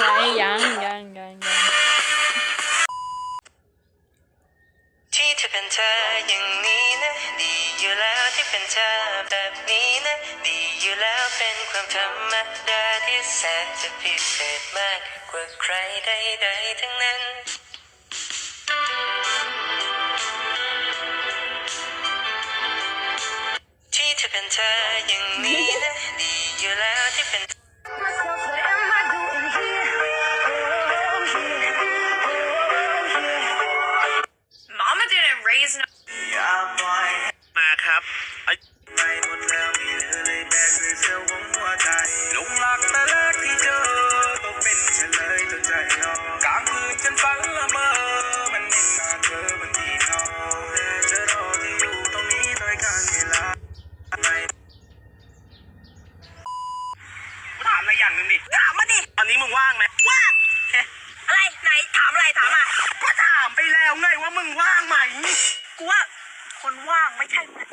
ยังยังยังยังที่เธอเป็นเธออย่างนี้นะ ดีอยู่แล้วที่เป็นเธอแบบนี้นะ ดีอยู่แล้วเป็นความธรรมดาที่แสนจะพิเศษมากกว่าใครใดๆทั้งนั้น ธออย่างนี้ นึงดิ ถามมาดิ ตอนนี้มึงว่างไหม ว่าง อะไร ไหน ถามอะไร ถามมา ก็ถามไปแล้วไงว่ามึงว่างไหม กูว่า คนว่างไม่ใช่มึง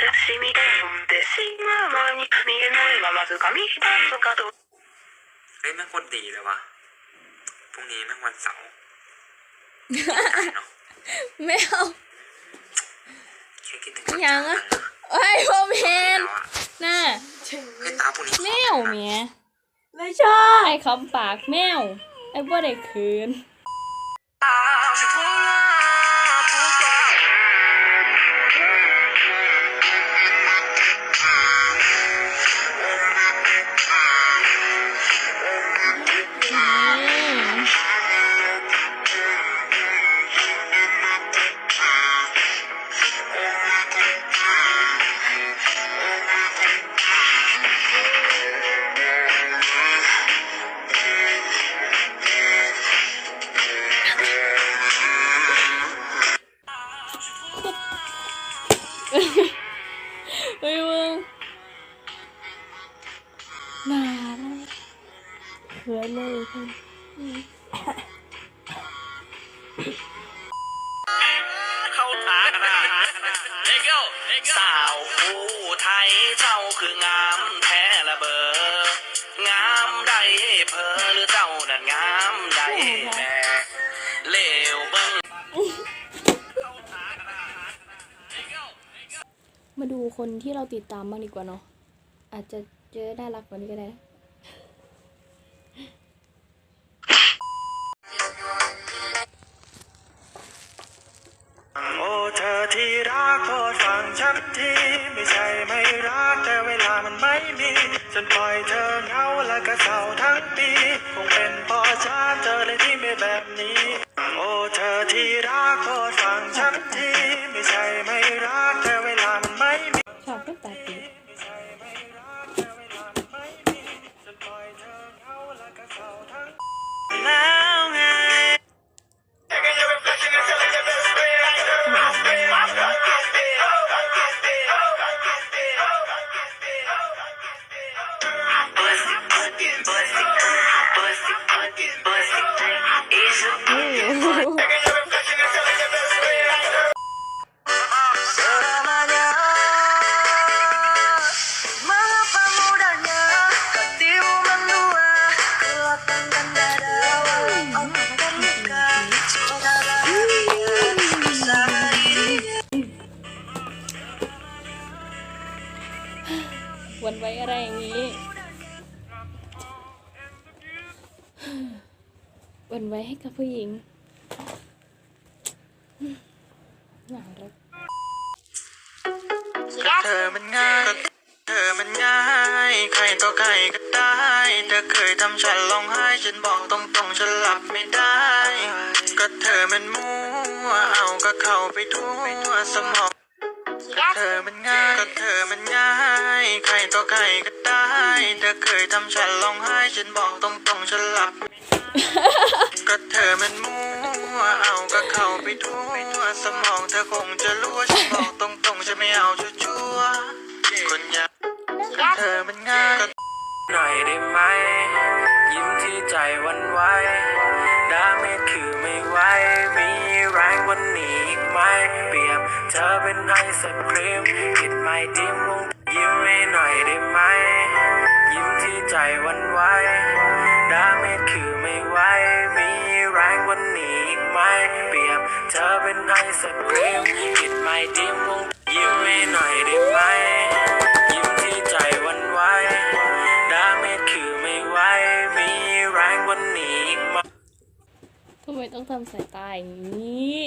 私みたいもんです今まに見えないままずかみひたすかと เฮ้ยแม่งโคนดีเลยว่ะ พรุ่งนี้แม่งวันเสาร์เนาะ ไม่เอาแค่คิดถึงยังอะเอ้ยพ่อเพเห็นนอะน่ะเฮ้ยตาพรุ่งนี้แมวเมียไม่ชอบไอ้คำปากแมวไอ้บ่ได้คืนอื เข้าทางนะเลโก้สาวผู้ไทยเจ้าคืองามแท้ละเบองามได้เพอหรือเจ้านั่นงามได้แม่เลวเบิ้งมาดูคนที่เราติดตามบ้างดีกว่าเนาะอาจจะเจอน่ารักกว่านี้ก็ได้นะ โอ้เธอที่รักโปรดฟังฉันทีไม่ใช่ไม่รักแต่เวลามันไม่มีฉันปล่อยเธอเหงาและก็เศร้าทั้งปีคงเป็นเพราะฉันเจอเลยที่ไม่แบบนี้ โอ้เธอที่รักโปรด นี้ วันไว้ให้กับผู้หญิงน่ารักเธอมันง่ายเธอมันง่าย ใครต่อใครก็ได้ เธอเคยทำฉันร้องไห้ ฉันบอกตรงๆ ฉันหลับไม่ได้ ก็เธอมันมั่วเอาก็เข้าไปทั่วสมอง ก็เธอมันง่ายก็เธอมันง่าย ใครต่อใครก็ได้ เธอเคยทำฉันร้องไห้ ฉันบอกตรงๆฉันหลับไม่ได้ก็เธอมันมั่ว เอาก็เข้าไปทั่วสมองเธอคงจะรู้ว่าฉันบอกตรงๆฉันไม่เอาชัวร์ๆคนอยากก็เธอมันง่ายหน่อยได้ไหม ยิ้มที่ใจหวันไหว ดาเมจคือไม่ไหวมีแรงวันนี้อีกไหมเปรียบ เธอเป็นไอศครีมกินไม่ดิมวงยิ้มให้หน่อยได้ไหม ยิ้มที่ใจวันไหวดาเมจคือไม่ไหวมีแรงวันนี้อีกไหมเปรียบ เธอเป็นไอศครีมกินไม่ดิมวงยิ้มให้หน่อยได้ไหม ต้องทำสายตายอย่างนี้